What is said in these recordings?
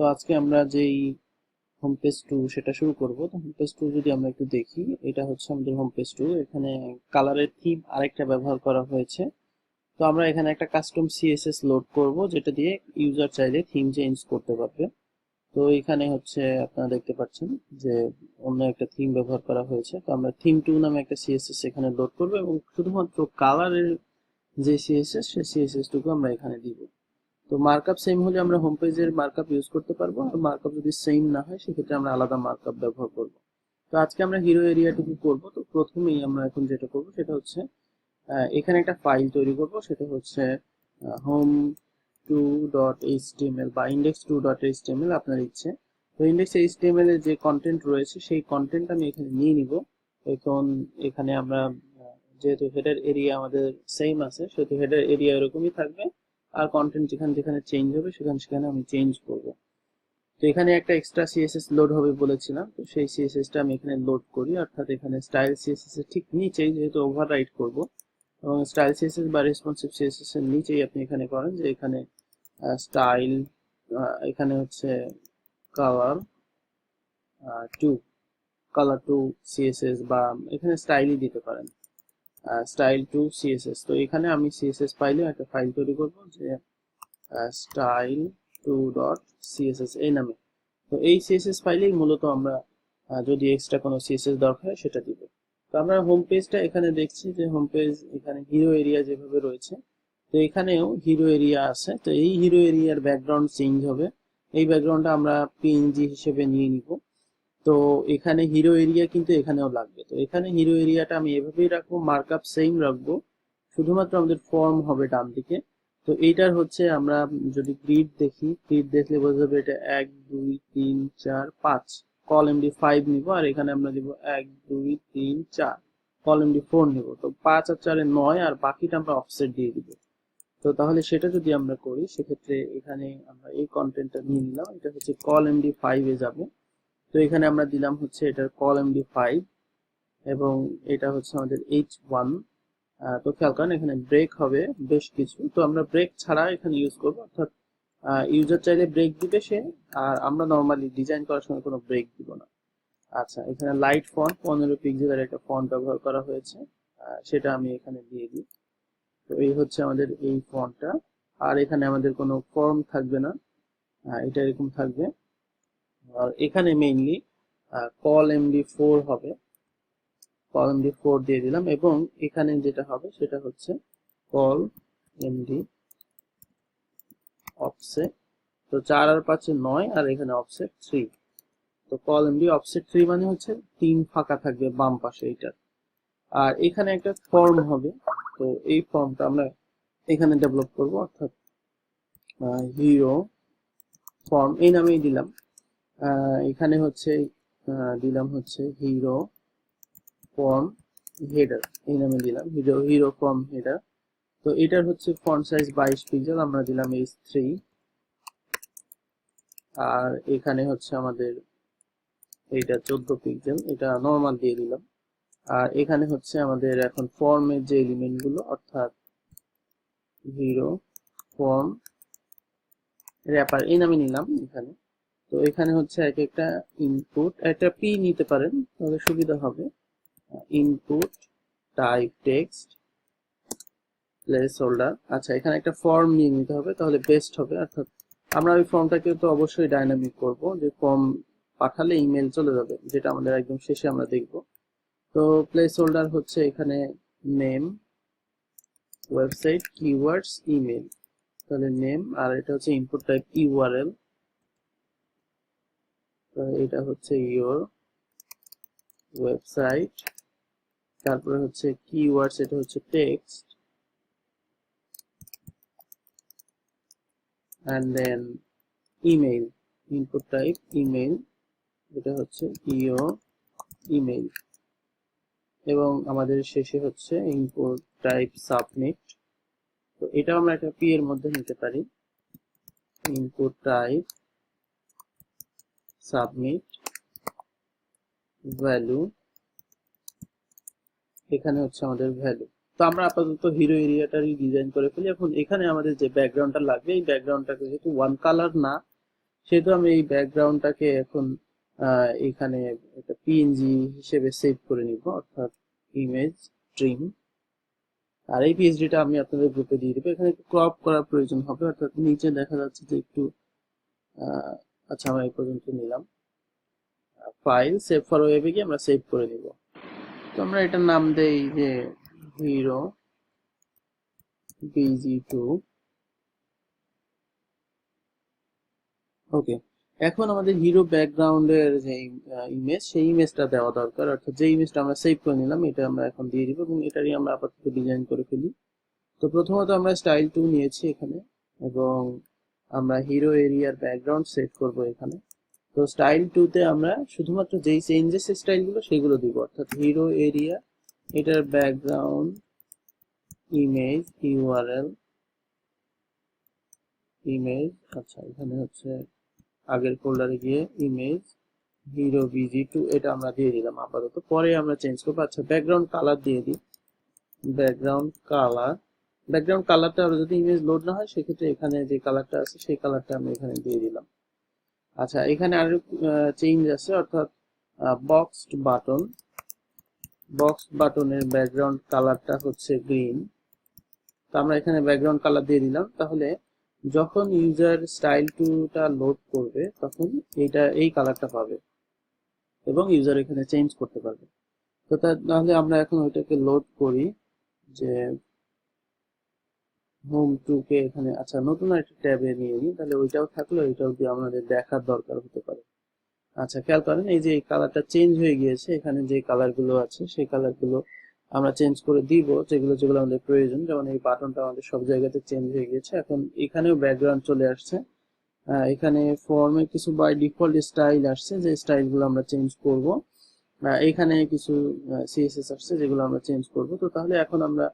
তো আজকে আমরা যেই হোম পেজ টু সেটা শুরু করব। তো হোম পেজ টু যদি আমরা একটু দেখি, এটা হচ্ছে আমাদের হোম পেজ টু এখানে কালারের থিম আরেকটা ব্যবহার করা হয়েছে। তো আমরা এখানে একটা কাস্টম সিএসএস লোড করব, যেটা দিয়ে ইউজার চাইলে থিম চেঞ্জ করতে পারবে। তো এখানে হচ্ছে আপনারা দেখতে পাচ্ছেন যে অন্য একটা থিম ব্যবহার করা হয়েছে। তো আমরা থিম টু নামে একটা সিএসএস এখানে লোড করব এবং শুধুমাত্র কালারের যে সিএসএস সেই সিএসএস টুকু আমরা এখানে দিব। তো মার্কআপ সেম হলে আমরা হোম পেজের মার্কআপ ইউজ করতে পারব। আর মার্কআপ যদি সেম না হয়, সেক্ষেত্রে আমরা আলাদা মার্কআপ ব্যবহার করব। তো আজকে আমরা হিরো এরিয়াটুকু করব। তো প্রথমেই আমরা এখন যেটা করব, সেটা হচ্ছে এখানে একটা ফাইল তৈরি করব। সেটা হচ্ছে home two dot H HTML বা index two dot H HTML আপনার ইচ্ছে। তো ইন্ডেক্স এইচ এইচটিএমএল এর যে কন্টেন্ট রয়েছে, সেই কন্টেন্ট আমি এখানে নিয়ে নিব। এখন এখানে আমরা যেহেতু হেডার এরিয়া আমাদের সেম আছে, সেহেতু হেডার এরিয়া এরকমই থাকবে। আর কন্টেন্ট যেখানে যেখানে চেঞ্জ হবে, সেখানে সেখানে আমি চেঞ্জ করব। তো এখানে একটা এক্সট্রা সিএসএস লোড হবে বলেছিলাম, তো সেই সিএসএসটা আমি এখানে লোড করি, অর্থাৎ এখানে স্টাইল সিএসএস এর ঠিক নিচেই যেহেতু ওভাররাইট করব, এবং স্টাইল সিএসএস বা রেসপন্সিভ সিএসএস এর নিচেই আপনি এখানে করেন যে এখানে স্টাইল এখানে হচ্ছে colour two colour two CSS বা এখানে স্টাইলই দিতে পারেন। স্টাইল টু সিএসএস তো এখানে আমি সিএসএস ফাইলে একটা ফাইল তৈরি করব যে স্টাইল টু ডট সিএসএস এই নামে। তো এই সিএসএস ফাইলেই মূলত আমরা যদি এক্সট্রা কোনো সিএসএস দরকার হয় সেটা দিব। তো আমরা হোম পেজটা এখানে দেখছি যে হোম পেজ এখানে হিরো এরিয়া যেভাবে রয়েছে, তো এখানেও হিরো এরিয়া আছে। তো এই হিরো এরিয়ার ব্যাকগ্রাউন্ড চেঞ্জ হবে। এই ব্যাকগ্রাউন্ডটা আমরা পিএনজি হিসেবে নিয়ে নিব। তো এখানে হিরো এরিয়া কিন্তু এখানেও লাগবে। তো এখানে হিরো এরিয়াটা আমি এভাবেই রাখব মার্কআপ সেম রাখব, শুধুমাত্র আমাদের ফর্ম হবে ডান দিকে। তো এইটার হচ্ছে আমরা যদি গ্রিড দেখি গ্রিড দেখলে বোঝা যাবে এটা এক, দুই, তিন, চার, পাঁচ। কল এমডি ফাইভ নিব আর এখানে আমরা দিব এক, দুই, তিন, চার। কল এমডি ফোর নিব। তো পাঁচ আর চারে নয় আর বাকিটা আমরা অফসেট দিয়ে দিব। তো তাহলে সেটা যদি আমরা করি, সেক্ষেত্রে এখানে আমরা এই কন্টেন্টটা নিয়ে নিলাম। এটা হচ্ছে কল এমডি ফাইভে যাবে। তো এখানে আমরা দিলাম হচ্ছে এটার কল এমডি ফাইভ এবং এটা হচ্ছে আমাদের এইচ ওয়ান তো খেয়াল করেন এখানে ব্রেক হবে বেশ কিছু। তো আমরা ব্রেক ছাড়া এখানে ইউজ করব, অর্থাৎ ইউজার চাইলে ব্রেক দিবে সে, আর আমরা নর্মালি ডিজাইন করার সময় কোনো ব্রেক দিব না। আচ্ছা এখানে লাইট ফন্ট পনেরো পিক্সেলের একটা ফন্ট ব্যবহার করা হয়েছে সেটা আমি এখানে দিয়ে দিই। তো এই হচ্ছে আমাদের এই ফন্টটা আর এখানে আমাদের কোনো ফর্ম থাকবে না। এটা এরকম থাকবে। আর এখানে মেইনলি কল এমডি ফোর হবে। কল এমডি ফোর দিয়ে দিলাম এবং এখানে যেটা হবে সেটা হচ্ছে কল এমডি অফসেট তো চার আর পাঁচে নয় আর এখানে অফসেট থ্রি তো কল এমডি অফসেট থ্রি মানে হচ্ছে তিন ফাঁকা থাকবে বাম পাশে এইটার আর এখানে একটা ফর্ম হবে। তো এই ফর্মটা আমরা এখানে ডেভেলপ করব, অর্থাৎ হিরো ফর্ম এই নামেই দিলাম। এখানে হচ্ছে দিলাম হচ্ছে হিরো ফর্ম হেডার এই নামে দিলাম। হিরো হিরো ফর্ম হেডার তো এটার হচ্ছে ফন্ট সাইজ বাইশ পিক্সেল আমরা দিলাম এইচ থ্রি আর এখানে হচ্ছে আমাদের এইটা চোদ্দ পিক্সেল এটা নর্মাল দিয়ে দিলাম। আর এখানে হচ্ছে আমাদের এখন ফর্মের যে এলিমেন্টগুলো, অর্থাৎ হিরো ফর্ম র্যাপার এই নামে নিলাম এখানে। তো এখানে হচ্ছে এক একটা ইনপুট একটা পি নিতে পারেন, তাহলে সুবিধা হবে। Input type text placeholder আচ্ছা এখানে একটা ফর্ম নিয়ে নিতে হবে, তাহলে বেস্ট হবে। অর্থাৎ আমরা ওই ফর্মটাকে তো অবশ্যই ডাইনামিক করব, যে ফর্ম পাঠালে ইমেল চলে যাবে, যেটা আমাদের একদম শেষে আমরা দেখব। তো প্লেস হোল্ডার হচ্ছে এখানে নেম ওয়েবসাইট কিওয়ার্ডস ইমেল তাহলে নেম আর এটা হচ্ছে ইনপুট টাইপ ইউআরএল এটা হচ্ছে ইওর ওয়েবসাইট তারপরে হচ্ছে কিওয়ার্ডস এটা হচ্ছে text and then email, input type, email, এটা হচ্ছে ইও ইমেল এবং আমাদের শেষে হচ্ছে ইনপুট টাইপ সাবমিট তো এটা আমরা একটা পি এর মধ্যে নিতে পারি ইনপুট টাইপ সাবমিট ভ্যালু। এখানে হচ্ছে আমাদের ভ্যালু। তো আমরা আপাতত হিরো এরিয়াটারই ডিজাইন করে ফেলি। এখন এখানে আমাদের যে ব্যাকগ্রাউন্ডটা লাগবে, এই ব্যাকগ্রাউন্ডটাকে যেহেতু ওয়ান কালার না, সেহেতু আমি এই ব্যাকগ্রাউন্ডটাকে এখন এখানে একটা পিএনজি হিসেবে সেভ করে নিব, অর্থাৎ ইমেজ ট্রিম আর এই পিএইচডিটা আমি আপনাদের গ্রুপে দিয়ে দেবো। এখানে একটু ক্রপ করার প্রয়োজন হবে, অর্থাৎ নিচে দেখা যাচ্ছে যে একটু আচ্ছা আমরা এই পর্যন্ত নিলাম। ফাইল সেভ ফর ওয়েবে গিয়ে আমরা সেভ করে নিব। তো আমরা এটার নাম দেই যে হিরো বিজি টু ওকে এখন আমাদের হিরো ব্যাকগ্রাউন্ডের যে ইমেজ সেই ইমেজটা দেওয়া দরকার। অর্থাৎ যে ইমেজটা আমরা সেভ করে নিলাম, এটা আমরা এখন দিয়ে দিব এবং এটারই আমরা আপাতত ডিজাইন করে ফেলি। তো প্রথমত আমরা স্টাইল টু নিয়েছি এখানে এবং আমরা হিরো এরিয়ার ব্যাকগ্রাউন্ড সেট করব এখানে। তো স্টাইল টু তে আমরা শুধুমাত্র যেই চেঞ্জেস স্টাইলগুলো সেগুলো দিব, অর্থাৎ হিরো এরিয়া এটার ব্যাকগ্রাউন্ড ইমেজ ইউআরএল ইমেজ আচ্ছা এখানে হচ্ছে আগের ফোল্ডারে গিয়ে ইমেজ হিরো বিজি টু এটা আমরা দিয়ে দিলাম আপাতত। পরে আমরা চেঞ্জ করব। আচ্ছা ব্যাকগ্রাউন্ড কালার দিয়ে দিই। ব্যাকগ্রাউন্ড কালার ব্যাকগ্রাউন্ড কালারটা আর যদি ইমেজ লোড না হয়, সেক্ষেত্রে এখানে যে কালারটা আছে, সেই কালারটা আমি এখানে দিয়ে দিলাম। আচ্ছা এখানে আরও চেঞ্জ আছে, অর্থাৎ বক্সড বাটন বক্স বাটনের ব্যাকগ্রাউন্ড কালারটা হচ্ছে গ্রিন তো আমরা এখানে ব্যাকগ্রাউন্ড কালার দিয়ে দিলাম। তাহলে, যখন ইউজার স্টাইল টুটা লোড করবে, তখন এইটা, এই কালারটা পাবে। এবং ইউজার এখানে চেঞ্জ করতে পারবে। তো তাহলে আমরা এখন ওইটাকে লোড করি যে হোম টু কে এখানে আচ্ছা নতুন একটা ট্যাবে নিয়ে নিই, তাহলে ওইটাও থাকল ওইটাও দিয়ে আমাদের দেখার দরকার হতে পারে। আচ্ছা খেয়াল করেন, এই যে কালারটা চেঞ্জ হয়ে গিয়েছে, এখানে যে কালারগুলো আছে, সেই কালারগুলো আমরা চেঞ্জ করে দিব, যেগুলো যেগুলো আমাদের প্রয়োজন, যেমন এই বাটনটা আমাদের সব জায়গাতে চেঞ্জ হয়ে গিয়েছে, এখন এখানেও ব্যাকগ্রাউন্ড চলে আসছে। এখানে ফর্মে কিছু বাই ডিফল্ট স্টাইল আসছে, যে স্টাইলগুলো আমরা চেঞ্জ করব। এখানে কিছু সিএসএস আসছে, যেগুলো আমরা চেঞ্জ করব। তো তাহলে এখন আমরা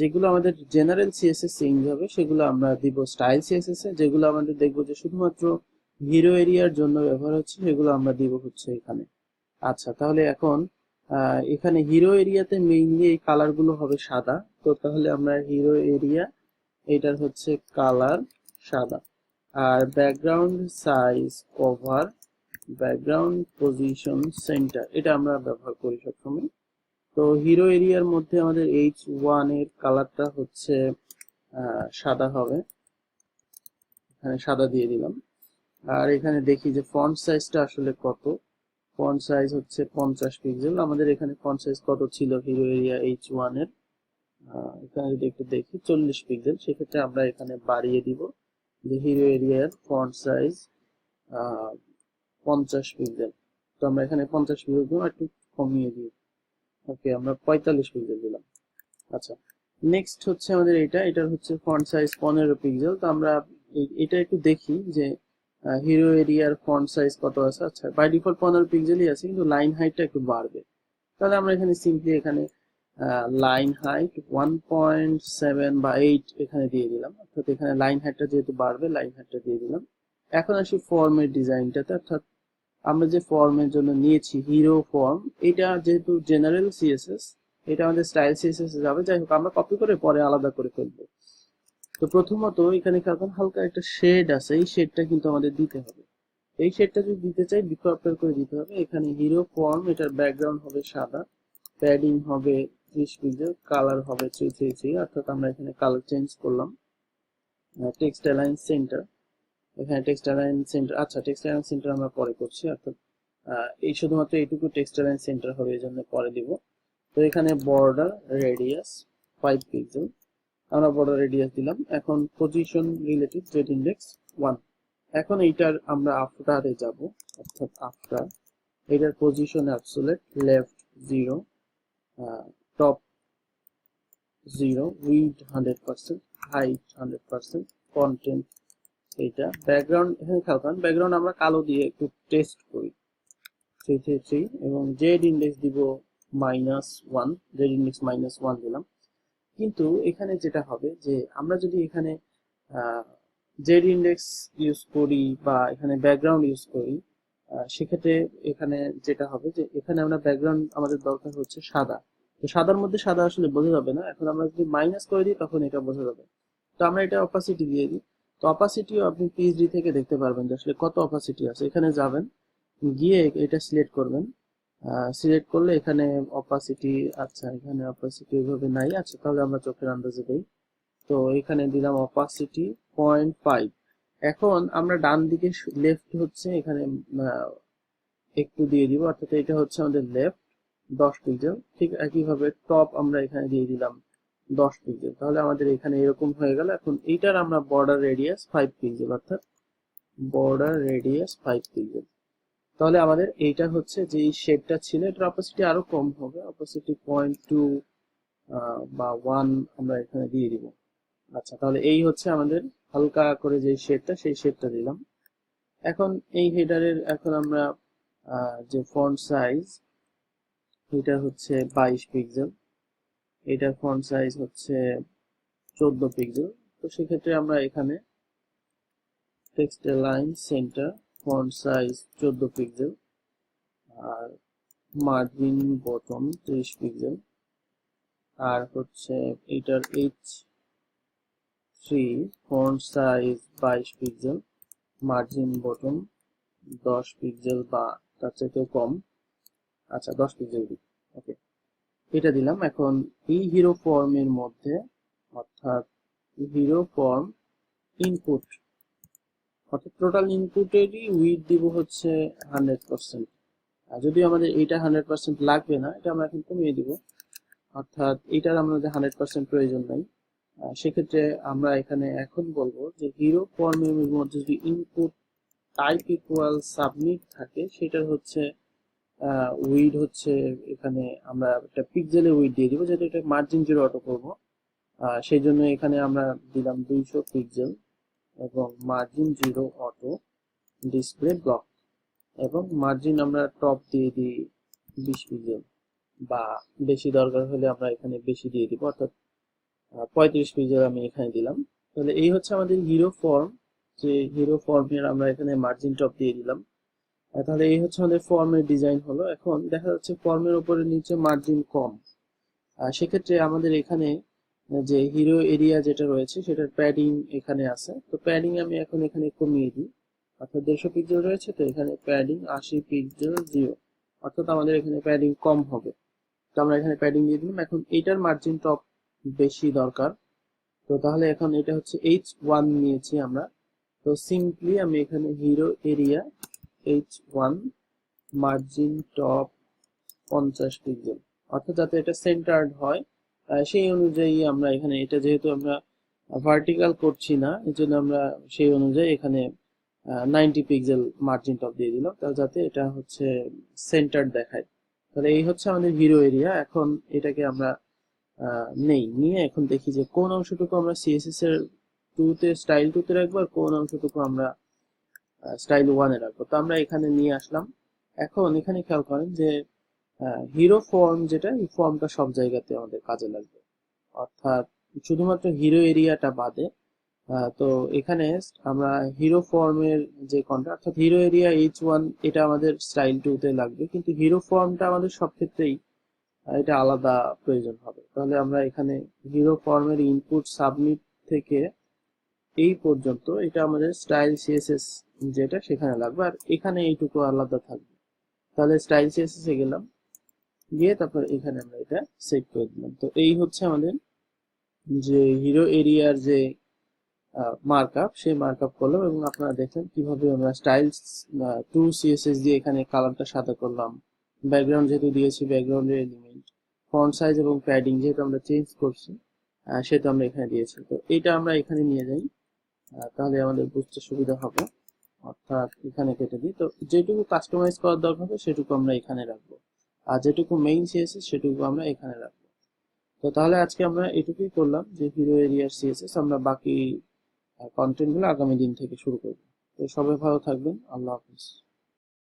যেগুলো আমাদের জেনারেল সিএসএস চেঞ্জ হবে, সেগুলো আমরা দিব স্টাইল সিএসএস এ, যেগুলো আমাদের দেখব যে শুধুমাত্র হিরো এরিয়ার জন্য ব্যবহার হচ্ছে, সেগুলো আমরা দিব হচ্ছে এখানে। আচ্ছা তাহলে এখন এখানে হিরো এরিয়াতে মেইনলি এই কালারগুলো হবে সাদা। তো তাহলে আমরা হিরো এরিয়া এটার হচ্ছে কালার সাদা। আর background size cover background position centre এটা আমরা ব্যবহার করি সবসময়। তো হিরো এরিয়ার মধ্যে আমাদের এইচ ওয়ানের কালারটা হচ্ছে সাদা হবে। এখানে সাদা দিয়ে দিলাম। আর এখানে দেখি যে ফন্ট সাইজটা আসলে কত। ফন্ট সাইজ হচ্ছে পঞ্চাশ পিক্সেল আমাদের এখানে ফন্ট সাইজ কত ছিল হিরো এরিয়া এইচ ওয়ানের? এখানে যদি একটু দেখি, চল্লিশ পিক্সেল সেক্ষেত্রে আমরা এখানে বাড়িয়ে দিব যে হিরো এরিয়ার ফন্ট সাইজ পঞ্চাশ পিক্সেল তো আমরা এখানে পঞ্চাশ পিক্সেল একটু কমিয়ে দিই। ওকে, আমরা পঁয়তাল্লিশ পিক্সেল দিলাম। আচ্ছা নেক্সট হচ্ছে আমাদের এটা। এটার হচ্ছে ফন্ট সাইজ পনেরো পিক্সেল তো আমরা এটা একটু দেখি যে হিরো এরিয়ার ফন্ট সাইজ কত আছে। আচ্ছা বাই ডিফল্ট পনেরো পিক্সেলই আছে, কিন্তু লাইন হাইটটা একটু বাড়বে। তাহলে আমরা এখানে সিম্পলি এখানে line height one point seven বা এইট এখানে দিয়ে দিলাম। অর্থাৎ এখানে লাইন হাইটটা যেহেতু বাড়বে লাইন হাইটটা দিয়ে দিলাম। এখন আসি ফর্মের ডিজাইনটাতে অর্থাৎ আমরা যে ফর্মের জন্য নিয়েছি হিরো ফর্ম এটা যেহেতু জেনারেল সিএসএস এটা আমাদের স্টাইল সিএসএস যাবে। যাই হোক, আমরা কপি করে পরে আলাদা করে ফেলব। তো প্রথমত এখানে এখন হালকা একটা শেড আছে, এই শেডটা কিন্তু আমাদের দিতে হবে। এই শেডটা যদি দিতে চাই বিকল্পের করে দিতে হবে। এখানে হিরো ফর্ম এটার ব্যাকগ্রাউন্ড হবে সাদা প্যাডিং হবে ত্রিশ পিক্সেল কালার হবে থ্রি থ্রি থ্রি, অর্থাৎ আমরা এখানে কালার চেঞ্জ করলাম। টেক্সট অ্যালাইন সেন্টার এখানে টেক্সট অ্যালাইন সেন্টার আচ্ছা টেক্সট অ্যালাইন সেন্টার আমরা পরে করছি, অর্থাৎ এই শুধুমাত্র এইটুকু টেক্সট অ্যালাইন সেন্টার হবে, এই জন্য পরে দিব। তো এখানে বর্ডার রেডিয়াস ফাইভ পিক্সেল আমরা বর্ডার রেডিয়াস দিলাম। এখন position relative Z index one এখন এইটার আমরা আফটারে যাব, অর্থাৎ আফটার এটার position absolute left zero top zero width hundred percent height hundred percent content এইটা। ব্যাকগ্রাউন্ড এখানে খেয়াল করেন ব্যাকগ্রাউন্ড আমরা কালো দিয়ে একটু টেস্ট করি। থ্রি থ্রি থ্রি এবং জেড ইন্ডেক্স দিব minus one Z index minus one দিলাম। কিন্তু এখানে যেটা হবে যে, আমরা যদি এখানে জেড ইন্ডেক্স ইউজ করি বা এখানে ব্যাকগ্রাউন্ড ইউজ করি সেক্ষেত্রে এখানে যেটা হবে যে, এখানে আমরা ব্যাকগ্রাউন্ড আমাদের দরকার হচ্ছে সাদা। তো সাদার মধ্যে সাদা আসলে বোঝা যাবে না। এখন আমরা যদি মাইনাস করে দিই, তখন এটা বোঝা যাবে। তো আমরা এটা অপাসিটি দিয়ে দিই। তো অপাসিটিও আপনি পিএইচডি থেকে দেখতে পারবেন যে আসলে কত অপাসিটি আছে। এখানে যাবেন, গিয়ে এটা সিলেক্ট করবেন। সিলেক্ট করলে এখানে অপাসিটি আচ্ছা এখানে অপাসিটি ওইভাবে নাই। আচ্ছা তাহলে আমরা চোখের আন্দাজে দেই। তো এখানে দিলাম অপাসিটি পয়েন্ট ফাইভ এখন আমরা ডান দিকে লেফট হচ্ছে, এখানে একটু দিয়ে দিব। অর্থাৎ এটা হচ্ছে আমাদের লেফট দশ পিক্সেল ঠিক একইভাবে টপ আমরা এখানে দিয়ে দিলাম। দশ পিক্সেল তাহলে আমাদের এখানে এরকম হয়ে গেল। এখন এইটার আমরা বর্ডার রেডিয়াস ফাইভ পিক্সেল অর্থাৎ বর্ডার রেডিয়াস ফাইভ পিক্সেল তাহলে আমাদের এইটা হচ্ছে যে শেডটা ছিল, এটার অপোসিটি আরও কম হবে। অপোসিটি পয়েন্ট টু বা ওয়ান আমরা এখানে দিয়ে দিব। আচ্ছা তাহলে এই হচ্ছে আমাদের হালকা করে যে শেডটা, সেই শেডটা দিলাম। এখন এই হেডারের এখন আমরা যে ফন্ট সাইজ এটা হচ্ছে বাইশ পিক্সেল এটার ফন্ট সাইজ হচ্ছে চোদ্দ পিক্সেল তো সেক্ষেত্রে আমরা এখানে text line centre font size চোদ্দ পিক্সেল আর মার্জিন বটম ত্রিশ পিক্সেল আর হচ্ছে এটার এইচ থ্রি ফন্ট সাইজ বাইশ পিক্সেল মার্জিন বটম দশ পিক্সেল বা তার চাইতেও কম। আচ্ছা দশ পিক্সেল দিই। ওকে এটা দিলাম। এখন এই হিরো ফর্মের মধ্যে, অর্থাৎ হিরো ফর্ম ইনপুট অর্থাৎ টোটাল ইনপুটেরই উইথ দিব হচ্ছে হান্ড্রেড পার্সেন্ট যদি আমাদের এইটা হান্ড্রেড পার্সেন্ট লাগবে না, এটা আমরা এখন কমিয়ে দিব। অর্থাৎ এটার আমাদের হান্ড্রেড পার্সেন্ট প্রয়োজন নাই। সেক্ষেত্রে আমরা এখানে এখন বলব যে হিরো ফর্মের মধ্যে যদি ইনপুট টাইপ ইকুয়াল সাবমিট থাকে, সেটার হচ্ছে উইড হচ্ছে এখানে আমরা একটা পিক্সেলে উইড দিয়ে দিব যেহেতু এটা মার্জিন জিরো অটো করব। সেই জন্য এখানে আমরা দিলাম দুইশো পিক্সেল এবং margin zero auto display block এবং মার্জিন আমরা টপ দিয়ে দিই বিশ পিক্সেল বা বেশি দরকার হলে আমরা এখানে বেশি দিয়ে দিব, অর্থাৎ পঁয়ত্রিশ পিক্সেল আমি এখানে দিলাম। তাহলে এই হচ্ছে আমাদের হিরো ফর্ম যে হিরো ফর্মের আমরা এখানে মার্জিন টপ দিয়ে দিলাম। তাহলে এই হচ্ছে আমাদের ফর্মের ডিজাইন হলো। এখন দেখা যাচ্ছে ফর্মের উপরে নিচে মার্জিন কম। সেক্ষেত্রে আমাদের এখানে যে হিরো এরিয়া যেটা রয়েছে, সেটার প্যাডিং এখানে আছে। তো প্যাডিং আমি এখন এখানে কমিয়ে দিই। অর্থাৎ দেড়শো পিক্সেল রয়েছে, তো এখানে প্যাডিং আশি পিক্সেল জিরো অর্থাৎ আমাদের এখানে প্যাডিং কম হবে। তো আমরা এখানে প্যাডিং দিয়ে দিলাম। এখন এইটার মার্জিন টপ বেশি দরকার। তো তাহলে এখন এটা হচ্ছে এইচ ওয়ান নিয়েছি আমরা। তো সিম্পলি আমি এখানে hero area H one margin top পঞ্চাশ পিক্সেল অর্থাৎ যাতে এটা সেন্টার্ড হয় সেই অনুযায়ী আমরা এখানে, এটা যেহেতু আমরা ভার্টিক্যাল করছি না এই জন্য আমরা সেই অনুযায়ী এখানে নাইনটি পিক্সেল মার্জিন টপ দিয়ে দিলাম। তাহলে যাতে এটা হচ্ছে সেন্টার দেখায়। তাহলে এই হচ্ছে আমাদের হিরো এরিয়া এখন এটাকে আমরা নেই। নিয়ে এখন দেখি যে কোন অংশটুকু আমরা সিএসএস এর টুতে স্টাইল টুতে রাখব, আর কোন অংশটুকু আমরা স্টাইল ওয়ানে রাখব। তো আমরা এখানে নিয়ে আসলাম। এখন এখানে খেয়াল করেন যে হিরো ফর্ম যেটা, এই ফর্মটা সব জায়গাতে আমাদের কাজে লাগবে। অর্থাৎ শুধুমাত্র হিরো এরিয়াটা বাদে তো এখানে আমরা হিরো ফর্মের যে কনটা অর্থাৎ হিরো এরিয়া এইচ ওয়ান এটা আমাদের স্টাইল টুতে লাগবে। কিন্তু হিরো ফর্মটা আমাদের সব ক্ষেত্রেই এটা আলাদা প্রয়োজন হবে। তাহলে আমরা এখানে হিরো ফর্মের ইনপুট সাবমিট থেকে এই পর্যন্ত এটা আমাদের স্টাইল সিএসএস যেটা সেখানে লাগবে। আর এখানে এইটুকু আলাদা থাকবে। তাহলে স্টাইল এ গেলাম। গিয়ে তারপর এখানে আমরা এটা সেভ করে দিলাম। তো এই হচ্ছে আমাদের যে হিরো এরিয়ার যে মার্কআপ সেই মার্কআপ করলাম এবং আপনারা দেখলেন কীভাবে আমরা স্টাইলস টু সিএসএস দিয়ে এখানে কালারটা সাদা করলাম। ব্যাকগ্রাউন্ড যেহেতু দিয়েছি ব্যাকগ্রাউন্ডের এলিমেন্ট ফন্ট সাইজ এবং প্যাডিং যেহেতু আমরা চেঞ্জ করছি সেটা আমরা এখানে দিয়েছি। তো এটা আমরা এখানে নিয়ে যাই। তাহলে আমাদের বুঝতে সুবিধা হবে। অর্থাৎ এখানে কেটে দিই। তো যেটুকু কাস্টমাইজ করার দরকার হবে, সেটুকু আমরা এখানে রাখব। আর যেটুকু মেইন সিএসএস সেটুকু আমরা এখানে রাখব। তো তাহলে আজকে আমরা এটুকুই করলাম যে হিরো এরিয়ার সিএসএস আমরা বাকি কন্টেন্টগুলো আগামী দিন থেকে শুরু করব। তো সবাই ভালো থাকবেন। আল্লাহ হাফিজ।